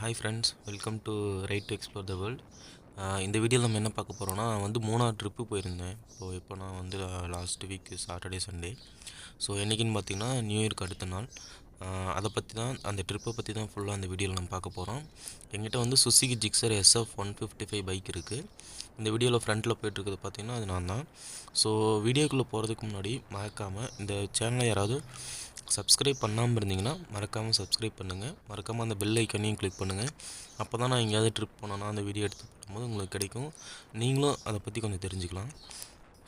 Hi friends welcome to ride to explore the world இந்த வீடியோவில் நம்ம என்ன பார்க்க போகிறோம்னா வந்து மூணாவது ட்ரிப்பு போயிருந்தேன். ஸோ இப்போ நான் வந்து last week Saturday Sunday so என்றைக்குன்னு பார்த்தீங்கன்னா நியூ இயர்க்கு அடுத்த நாள். அதை பற்றி தான் அந்த ட்ரிப்பை பற்றி தான் ஃபுல்லாக அந்த வீடியோவில் நம்ம பார்க்க போகிறோம் எங்கிட்ட வந்து Suzuki Gixxer SF one fifty five bike இருக்குது இந்த வீடியோவில் ஃப்ரண்ட்டில் போயிட்டுருக்குது பார்த்தீங்கன்னா அது நான் தான். ஸோ வீடியோக்குள்ளே போகிறதுக்கு முன்னாடி மறக்காமல் இந்த சேனலை யாராவது சப்ஸ்கிரைப் பண்ணாமல் இருந்தீங்கன்னா மறக்காமல் சப்ஸ்கிரைப் பண்ணுங்கள் மறக்காமல் அந்த பெல் ஐக்கனையும் கிளிக் பண்ணுங்கள் அப்போ தான் நான் எங்கேயாவது ட்ரிப் போனேன்னா அந்த வீடியோ எடுத்து போடும்போது உங்களுக்கு கிடைக்கும். நீங்களும் அதை பற்றி கொஞ்சம் தெரிஞ்சுக்கலாம்.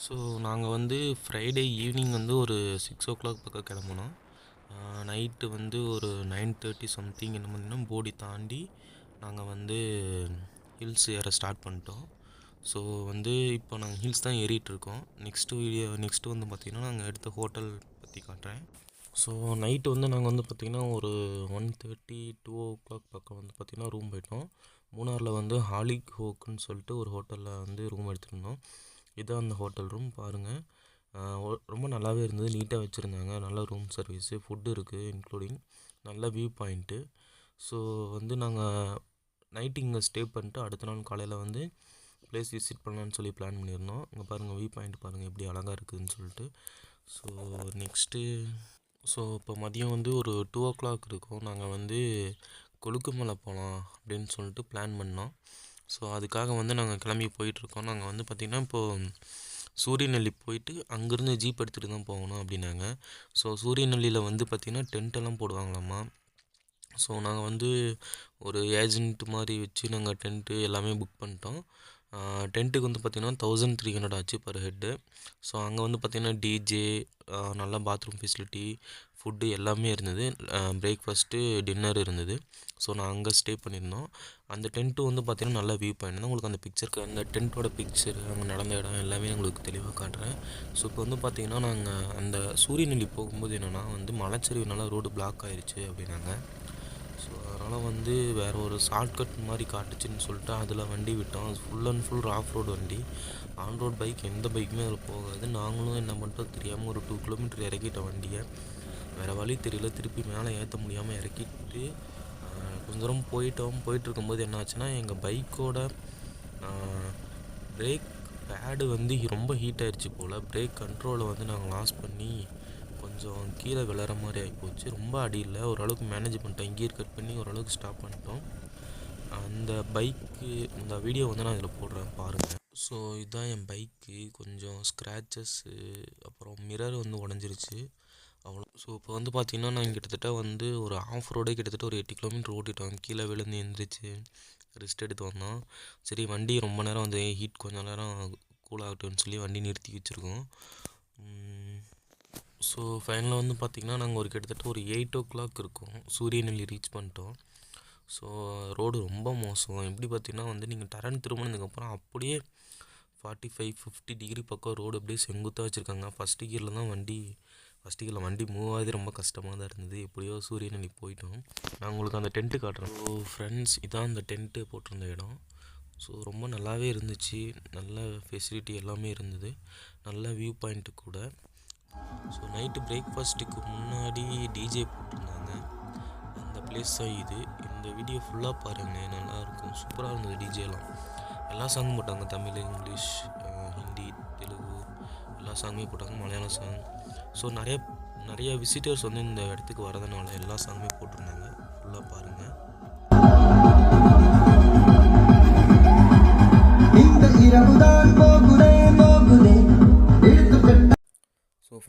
ஸோ நாங்கள் வந்து ஃப்ரைடே ஈவினிங் வந்து ஒரு சிக்ஸ் ஓ கிளாக் பக்கம் கிளம்புனோம். நைட்டு வந்து ஒரு நைன் தேர்ட்டி சம்திங் என்ன பண்ணினா போடி தாண்டி நாங்கள் வந்து ஹில்ஸ் ஏற ஸ்டார்ட் பண்ணிட்டோம். ஸோ வந்து இப்போ நாங்கள் ஹில்ஸ் தான் ஏறிட்டு இருக்கோம். நெக்ஸ்ட்டு வீடியோ நெக்ஸ்ட்டு வந்து பார்த்திங்கன்னா நாங்கள் எடுத்த ஹோட்டல் பற்றி காட்டுறேன். ஸோ நைட்டு வந்து நாங்கள் வந்து பார்த்திங்கன்னா ஒரு one thirty two o'clock பக்கம் வந்து பார்த்திங்கன்னா ரூம் போயிட்டோம். மூணாரில் வந்து ஹாலிக் ஹோக்குன்னு சொல்லிட்டு ஒரு ஹோட்டலில் வந்து ரூம் எடுத்துருந்தோம். இதான் அந்த ஹோட்டல் ரூம் பாருங்கள் ரொம்ப நல்லாவே இருந்தது. நீட்டாக வச்சுருந்தாங்க. நல்ல ரூம் சர்வீஸு ஃபுட்டு இருக்குது இன்க்ளூடிங் நல்ல வியூ பாயிண்ட்டு ஸோ வந்து நாங்கள் நைட்டு இங்கே ஸ்டே பண்ணிட்டு அடுத்த நாள் காலையில் வந்து ப்ளேஸ் விசிட் பண்ணலான்னு சொல்லி பிளான் பண்ணியிருந்தோம். இங்கே பாருங்கள் வியூ பாயிண்ட் பாருங்கள் எப்படி அழகாக இருக்குதுன்னு சொல்லிட்டு. ஸோ நெக்ஸ்ட்டு ஸோ இப்போ மதியம் வந்து ஒரு டூ ஓ கிளாக் இருக்கும். நாங்கள் வந்து கொழுக்குமலை போகலாம் அப்படின்னு சொல்லிட்டு பிளான் பண்ணோம். ஸோ அதுக்காக வந்து நாங்கள் கிளம்பி போயிட்டுருக்கோம் நாங்கள் வந்து பார்த்திங்கன்னா இப்போது சூரியநெல்லி போயிட்டு அங்கேருந்து ஜீப் எடுத்துகிட்டு தான் போகணும் அப்படின்னாங்க. ஸோ சூரியநெல்லியில் வந்து பார்த்திங்கன்னா டென்ட்டெல்லாம் போடுவாங்களாம்மா. ஸோ நாங்கள் வந்து ஒரு ஏஜென்ட் மாதிரி வச்சு நாங்கள் டென்ட்டு எல்லாமே புக் பண்ணிட்டோம். டென்ட்டுக்கு வந்து பார்த்திங்கன்னா தௌசண்ட் த்ரீ ஹண்ட்ரட் ஆச்சு பர் ஹெட்டு ஸோ அங்கே வந்து பார்த்திங்கன்னா டிஜே நல்ல பாத்ரூம் ஃபெசிலிட்டி ஃபுட்டு எல்லாமே இருந்தது. பிரேக்ஃபாஸ்ட்டு டின்னர் இருந்தது. ஸோ நான் அங்கே ஸ்டே பண்ணியிருந்தோம். அந்த டென்ட்டு வந்து பார்த்திங்கன்னா நல்ல வியூ பாயிண்ட் தான் உங்களுக்கு அந்த பிக்சருக்கு அந்த டென்ட்டோட பிக்சர் அங்கே நடந்த இடம் எல்லாமே உங்களுக்கு தெளிவாக காட்டுறேன். ஸோ இப்போ வந்து பார்த்திங்கன்னா நாங்கள் அந்த சூரியநெல்லி போகும்போது என்னென்னா வந்து மலைச்சரிவுனால ரோடு பிளாக் ஆயிடுச்சு அப்படின்னாங்க. ஸோ அதனால் வந்து வேறு ஒரு ஷார்ட்கட் மாதிரி காட்டுச்சுன்னு சொல்லிட்டு அதில் வண்டி விட்டோம். Full and full off road வண்டி. ஆன் ரோட் பைக் எந்த பைக்குமே அதில் போகாது. நாங்களும் என்ன பண்ணுறோம் தெரியாமல் ஒரு டூ கிலோமீட்டர் இறக்கிட்டோம் வண்டியை. வேறு வழி தெரியல. திருப்பி மேலே ஏற்ற முடியாமல் இறக்கிட்டு கொஞ்ச தூரம் போயிட்டோம். போயிட்டு இருக்கும்போது என்ன ஆச்சுன்னா எங்கள் பைக்கோட பிரேக் பேடு வந்து ரொம்ப ஹீட் ஆயிடுச்சு போல். பிரேக் கண்ட்ரோலை வந்து நாங்கள் லாஸ் பண்ணி கொஞ்சம் கீழே விழற மாதிரி ஆகிப்போச்சு ரொம்ப அடியில் ஓரளவுக்கு மேனேஜ் பண்ணிட்டோம். கியர் கட் பண்ணி ஓரளவுக்கு ஸ்டாப் பண்ணிட்டோம். அந்த பைக்கு இந்த வீடியோ வந்து நான் இதில் போடுறேன். பாருங்கள் ஸோ இதுதான் என் பைக்கு கொஞ்சம் ஸ்க்ராச்சஸ்ஸு அப்புறம் மிரர் வந்து உடஞ்சிருச்சு. அவ்வளோ. ஸோ இப்போ வந்து பார்த்திங்கன்னா நான் கிட்டத்தட்ட வந்து ஒரு ஆஃப் ரோடே கிட்டத்தட்ட ஒரு எட்டு கிலோமீட்டர் ஓட்டிட்டோம். கீழே விழுந்து எழுந்திரிச்சு ரெஸ்ட் எடுத்து வந்தோம். சரி வண்டி ரொம்ப நேரம் வந்து ஹீட் கொஞ்சம் நேரம் கூல் ஆகட்டும்னு சொல்லி வண்டி நிறுத்தி வச்சுருக்கோம். ஸோ ஃபைனலாக வந்து பார்த்திங்கன்னா நாங்கள் ஒரு கிட்டத்தட்ட ஒரு எயிட் ஓ கிளாக் இருக்கும் சூரியநெல்லி ரீச் பண்ணிட்டோம். ஸோ ரோடு ரொம்ப மோசம். எப்படி பார்த்திங்கன்னா வந்து நீங்கள் டரன் திரும்பினதுக்கப்புறம் அப்படியே ஃபார்ட்டி ஃபைவ் ஃபிஃப்டி டிகிரி பக்கம் ரோடு அப்படியே செங்குத்தாக வச்சுருக்காங்க. ஃபஸ்ட்டு கியரில் தான் வண்டி ஃபஸ்ட்டு கியரில் வண்டி மூவ் ஆகுது. ரொம்ப கஷ்டமாக தான் இருந்தது. எப்படியோ சூரியநெல்லி போயிட்டோம். நான் உங்களுக்கு அந்த டென்ட்டு காட்டுறேன். ஸோ ஃப்ரெண்ட்ஸ் இதான் அந்த டென்ட்டு போட்டிருந்த இடம். ஸோ ரொம்ப நல்லாவே இருந்துச்சு. நல்ல ஃபெசிலிட்டி எல்லாமே இருந்தது. நல்ல வியூ பாயிண்ட்டு கூட. ஸோ நைட்டு பிரேக்ஃபாஸ்ட்டுக்கு முன்னாடி டிஜே போட்டிருந்தாங்க. அந்த பிளேஸ் தான் இது. இந்த வீடியோ ஃபுல்லாக பாருங்கள் நல்லாயிருக்கும். சூப்பராக இருந்தது டிஜேலாம் எல்லா சாங்கும் போட்டாங்க. தமிழ் இங்கிலீஷ் ஹிந்தி தெலுங்கு எல்லா சாங்குமே போட்டாங்க. மலையாளம் சாங் ஸோ நிறைய நிறைய விசிட்டர்ஸ் வந்து இந்த இடத்துக்கு வரதுனால எல்லா சாங்குமே போட்டிருந்தாங்க. ஃபுல்லாக பாருங்கள்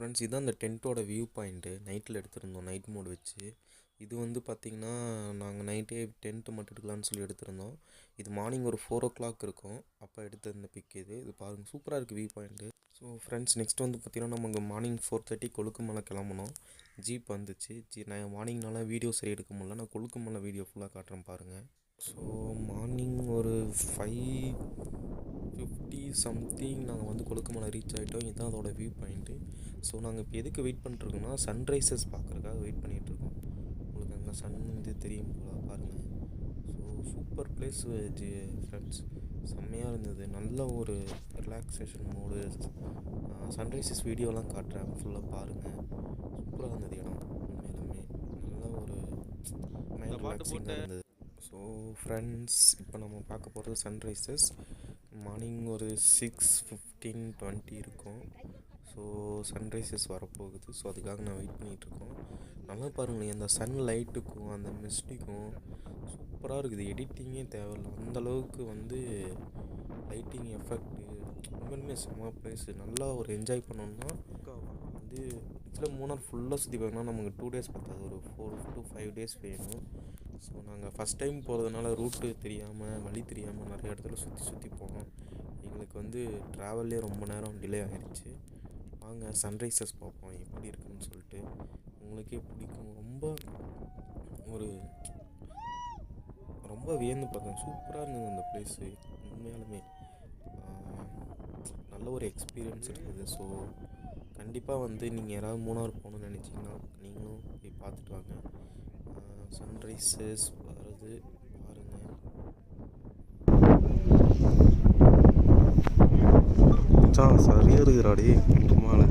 ஃப்ரெண்ட்ஸ் இதுதான் அந்த டென்ட்டோட வியூ பாயிண்ட்டு நைட்டில் எடுத்திருந்தோம் நைட் மோட் வச்சு. இது வந்து பார்த்திங்கன்னா நாங்கள் நைட்டே டென்ட்டு மட்டும் எடுக்கலாம்னு சொல்லி எடுத்திருந்தோம். இது மார்னிங் ஒரு ஃபோர் ஓ கிளாக் இருக்கும். அப்போ எடுத்த இந்த பிக் இது இது பாருங்கள் சூப்பராக இருக்குது view point so friends next வந்து பார்த்திங்கன்னா நம்ம இங்கே மார்னிங் ஃபோர் தேர்ட்டி கொழுக்குமலை கிளம்புனோம். ஜீப் வந்துச்சு. ஜி நான் மார்னிங்னால வீடியோ சரி எடுக்க முடியல. நான் கொழுக்குமலை வீடியோ ஃபுல்லாக காட்டுறேன் பாருங்கள் ஸோ மார்னிங் ஒரு ஃபைவ் ஃபிஃப்டி சம்திங் நாங்கள் வந்து கொழுக்குமலை ரீச் ஆகிட்டோம் இதுதான் அதோட வியூ பாயிண்ட்டு ஸோ நாங்கள் இப்போ எதுக்கு வெயிட் பண்ணிட்டுருக்கோம்னா சன்ரைசஸ் பார்க்குறதுக்காக வெயிட் பண்ணிகிட்ருக்கோம் உங்களுக்கு அங்கே சன் இது தெரியும் போல் பாருங்கள் ஸோ சூப்பர் பிளேஸ் ஃப்ரெண்ட்ஸ் செம்மையாக இருந்தது. நல்ல ஒரு ரிலாக்ஸேஷன் மோடு சன்ரைசஸ் வீடியோலாம் காட்டுறேன். ஃபுல்லாக பாருங்கள் சூப்பராக இருந்தது இடம். உண்மையிலுமே. நல்ல ஒரு மைண்ட் ரிலாக்ஸிங்காக இருந்தது. ஸோ ஃப்ரெண்ட்ஸ் இப்போ நம்ம பார்க்க போகிறது சன்ரைசஸ் மார்னிங் ஒரு சிக்ஸ் ஃபிஃப்டீன் டுவெண்ட்டி இருக்கும். ஸோ சன்ரைசஸ் வரப்போகுது. ஸோ அதுக்காக நான் வெயிட் பண்ணிகிட்ருக்கோம் நல்லா பாருங்களேன் அந்த சன் லைட்டுக்கும் அந்த மிஸ்டிக்கும் சூப்பராக இருக்குது. எடிட்டிங்கே தேவையில்ல. அந்தளவுக்கு வந்து லைட்டிங் எஃபெக்ட்டு உண்மையிலுமே செம்ம ப்ளேஸ் நல்லா ஒரு என்ஜாய் பண்ணோம்னா வந்து ஆக்சுவலாக மூணார் ஃபுல்லாக சுற்றி பார்க்கணும்னா நமக்கு டூ டேஸ் பத்தாது. ஒரு ஃபோர் டு ஃபைவ் டேஸ் வேணும். ஸோ நாங்கள் ஃபஸ்ட் டைம் போகிறதுனால ரூட்டு தெரியாமல் வழி தெரியாமல் நிறைய இடத்துல சுற்றி சுற்றி போனோம். எங்களுக்கு வந்து ட்ராவல்லே ரொம்ப நேரம் டிலே ஆகிடுச்சு வாங்க சன்ரைசஸ் பார்ப்போம் எப்படி இருக்குன்னு சொல்லிட்டு. உங்களுக்கே பிடிக்கும். ரொம்ப ஒரு ரொம்ப வியந்து பார்த்தேன். சூப்பராக இருந்தது அந்த ப்ளேஸு உண்மையாலுமே நல்ல ஒரு எக்ஸ்பீரியன்ஸ் இருக்குது ஸோ கண்டிப்பாக வந்து நீங்கள் யாராவது மூணார் போகணுன்னு நினச்சிங்கன்னா நீங்களும் போய் பார்த்துட்டு வாங்க. சன்ரைசஸ் வருது பாருங்கள் சரியாக இருக்கிறாடி உமால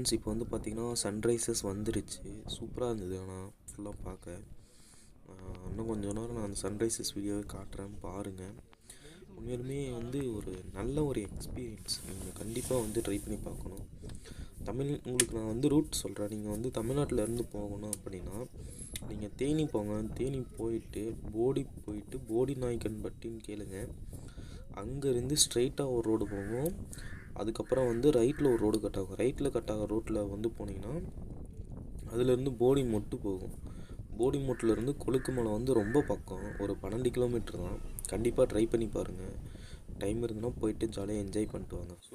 ஃப்ரெண்ட்ஸ் இப்போ வந்து பார்த்திங்கன்னா சன்ரைசஸ் வந்துருச்சு. சூப்பராக இருந்தது. ஆனால் ஃபுல்லாக பார்க்க இன்னும் கொஞ்ச நேரம் நான் அந்த சன்ரைசஸ் வீடியோவை காட்டுறேன் பாருங்கள் உண்மையிலுமே வந்து ஒரு நல்ல ஒரு எக்ஸ்பீரியன்ஸ் நீங்கள் கண்டிப்பாக வந்து ட்ரை பண்ணி பார்க்கணும். தமிழ் உங்களுக்கு நான் வந்து ரூட் சொல்கிறேன் நீங்கள் வந்து தமிழ்நாட்டிலேருந்து போகணும் அப்படின்னா நீங்கள் தேனி போங்க. தேனி போயிட்டு போடி போயிட்டு போடி நாய்க்கன் பட்டின்னு கேளுங்க. அங்கேருந்து ஸ்ட்ரெயிட்டாக ஒரு ரோடு போகும் அதுக்கப்புறம் வந்து ரைட்டில் ஒரு ரோடு கட் ஆகும். ரைட்டில் கட் ஆகிற ரோட்டில் வந்து போனீங்கன்னா அதுலேருந்து போடி மொட்டு போகும். போடி மொட்டிலேருந்து கொழுக்குமலை வந்து ரொம்ப பக்கம். ஒரு பன்னெண்டு கிலோமீட்டர் தான். கண்டிப்பாக ட்ரை பண்ணி பாருங்கள் டைம் இருந்ததுன்னா போயிட்டு ஜாலியாக என்ஜாய் பண்ணிட்டு வாங்க. ஸோ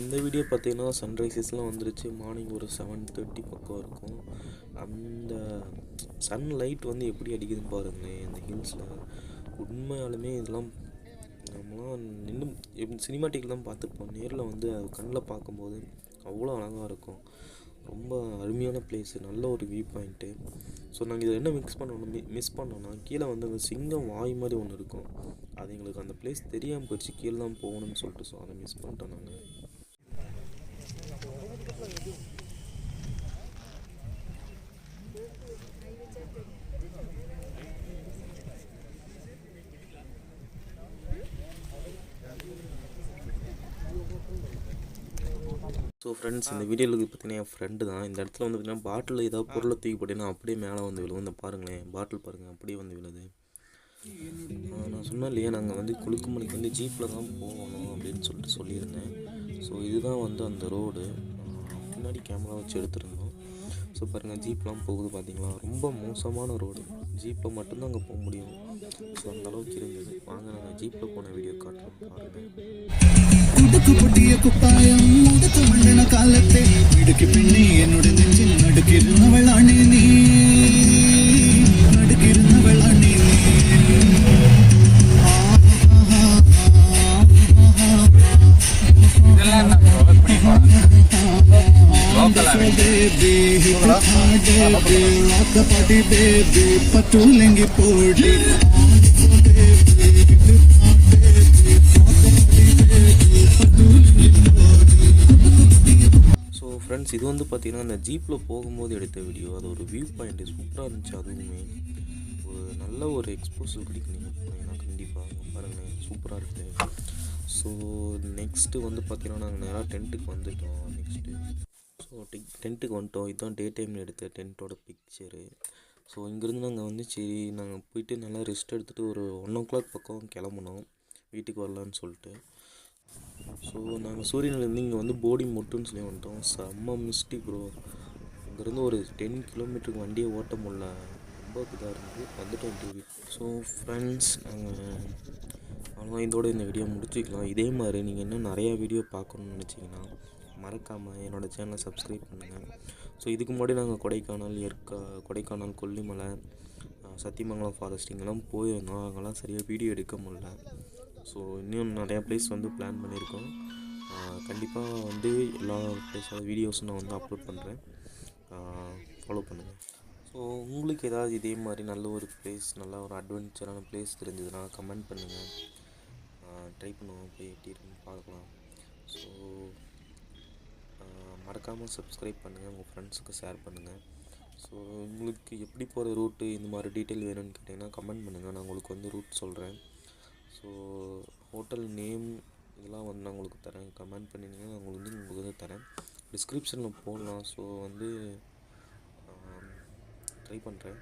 இந்த வீடியோ பார்த்தீங்கன்னா சன்ரைசஸ்லாம் வந்துருச்சு. மார்னிங் ஒரு செவன் தேர்ட்டி பக்கம் இருக்கும். அந்த சன் லைட் வந்து எப்படி அடிக்குதுன்னு பாருங்களேன். இந்த ஹில்ஸில் உண்மையாலுமே இதெல்லாம் நம்மளாம் நின்று சினிமாட்டிக்கில் தான் பார்த்துருப்போம். நேரில் வந்து அது கண்ணில் பார்க்கும்போது அவ்வளோ அழகாக இருக்கும். ரொம்ப அருமையான பிளேஸு நல்ல ஒரு வியூ பாயிண்ட்டு ஸோ நாங்கள் இதை என்ன மிக்ஸ் பண்ணோம் மிஸ் பண்ணோன்னா கீழே வந்து அந்த சிங்கம் வாய் மாதிரி ஒன்று இருக்கும். அது எங்களுக்கு அந்த பிளேஸ் தெரியாமல் போயிடுச்சு. கீழே தான் போகணும்னு சொல்லிட்டு ஸோ அதை மிஸ் பண்ணிட்டோம் நாங்கள் ஃப்ரெண்ட்ஸ் இந்த வீடியோவில் பார்த்தீங்கன்னா என் ஃப்ரெண்டு தான். இந்த இடத்துல வந்து பார்த்தீங்கன்னா பாட்டில் ஏதாவது பொருளை தூக்கி போட்டீங்கன்னா அப்படியே மேலே வந்து விழுவும் இந்த பாருங்களேன் பாட்டில் பாருங்கள் அப்படியே வந்து விழுது. நான் சொன்னேன் இல்லையா நாங்கள் வந்து குளுக்குமலைக்கு வந்து ஜீப்பில் தான் போகணும் அப்படின்னு சொல்லிட்டு சொல்லியிருந்தேன். ஸோ இதுதான் வந்து அந்த ரோடு பின்னாடி கேமரா வச்சு எடுத்திருந்தோம். ஸோ பாருங்கள் ஜீப்லாம் போகுது பார்த்தீங்களா ரொம்ப மோசமான ரோடு ஜீப்பில் மட்டும்தான் அங்கே போக முடியும். ஸோ அந்த அளவுக்கு இருந்தது. வாங்க நாங்கள் ஜீப்பில் போன வீடியோ காட்டுறோம் பாருங்கள் കണ്ട തുമിഴിന കാലത്തെ ഇടുക്കി പിന്നെ എന്നോട് നെഞ്ചിൽ നടുക്കിരുന്നവളാണ് നീ നടുക്കിരുന്നവളാണ് നീ பாட்டி பேபி பட்டுலங்கி போடி ஃப்ரெண்ட்ஸ் இது வந்து பார்த்திங்கன்னா அந்த ஜீப்பில் போகும்போது எடுத்த வீடியோ அது ஒரு வியூ பாயிண்ட் சூப்பராக இருந்துச்சு அதுவுமே. ஒரு நல்ல ஒரு எக்ஸ்போசல் கிடைக்கும் நீங்கள் போனீங்கன்னா கண்டிப்பாக பாருங்கள் பாருங்களேன் சூப்பராக இருக்குது ஸோ நெக்ஸ்ட்டு வந்து பார்த்தீங்கன்னா நாங்கள் நேராக டென்ட்டுக்கு வந்துட்டோம். நெக்ஸ்ட்டு ஸோ டென்ட்டுக்கு வந்துட்டோம். இதுதான் டே டைமில் எடுத்த டென்ட்டோட பிக்சரு ஸோ இங்கேருந்து நாங்கள் வந்து சரி நாங்கள் போயிட்டு நல்லா ரெஸ்ட் எடுத்துகிட்டு ஒரு ஒன் ஓ கிளாக் பக்கம் கிளம்புனோம். வீட்டுக்கு வரலான்னு சொல்லிட்டு. ஸோ நாங்கள் சூரியனிலேருந்து இங்கே வந்து போடி மொட்டுன்னு சொல்லி வந்துட்டோம். செம்ம மிஸ்டி ப்ரோ அங்கேருந்து ஒரு டென் கிலோமீட்டருக்கு வண்டியை ஓட்ட முடில ரொம்ப இதாக இருந்தது. வந்துட்டோம் டூரி ஸோ ஃப்ரெண்ட்ஸ் நாங்கள் அவ்வளோதான் இதோட இந்த வீடியோ முடிச்சுக்கலாம். இதே மாதிரி நீங்கள் இன்னும் நிறையா வீடியோ பார்க்கணுன்னு நினச்சிங்கன்னா மறக்காமல் என்னோடய சேனலை சப்ஸ்கிரைப் பண்ணுங்கள் ஸோ இதுக்கு முன்னாடி நாங்கள் கொடைக்கானல் ஏற்கா கொடைக்கானல் கொல்லிமலை சத்தியமங்கலம் ஃபாரஸ்ட் இங்கெல்லாம் போயிருந்தோம். அங்கெல்லாம் சரியாக வீடியோ எடுக்க முடில ஸோ இன்னும் நிறையா ப்ளேஸ் வந்து பிளான் பண்ணியிருக்கோம். கண்டிப்பாக வந்து எல்லா பிளேஸோட வீடியோஸும் நான் வந்து அப்லோட் பண்ணுறேன் ஃபாலோ பண்ணுங்கள் ஸோ உங்களுக்கு ஏதாவது இதே மாதிரி நல்ல ஒரு பிளேஸ் நல்ல ஒரு அட்வென்ச்சரான பிளேஸ் தெரிஞ்சதுன்னா கமெண்ட் பண்ணுங்கள் ட்ரை பண்ணுவோம். போய் எப்படி இருக்குன்னு பார்க்கலாம். ஸோ மறக்காமல் சப்ஸ்கிரைப் பண்ணுங்கள் உங்கள் ஃப்ரெண்ட்ஸுக்கு ஷேர் பண்ணுங்கள் ஸோ உங்களுக்கு எப்படி போகிற ரூட்டு இந்த மாதிரி டீட்டெயில் வேணும்னு கேட்டிங்கன்னா கமெண்ட் பண்ணுங்கள் நான் உங்களுக்கு வந்து ரூட் சொல்கிறேன் ஸோ ஹோட்டல் நேம் இதெல்லாம் வந்து நான் உங்களுக்கு தரேன். கமெண்ட் பண்ணிங்கன்னா நான் உங்களுக்கு வந்து உங்களுக்கு வந்து தரேன். டிஸ்கிரிப்ஷனில் போடலாம். ஸோ வந்து ட்ரை பண்ணுறேன்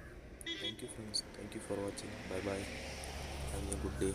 thank you friends thank you for வாட்சிங் bye bye have a good day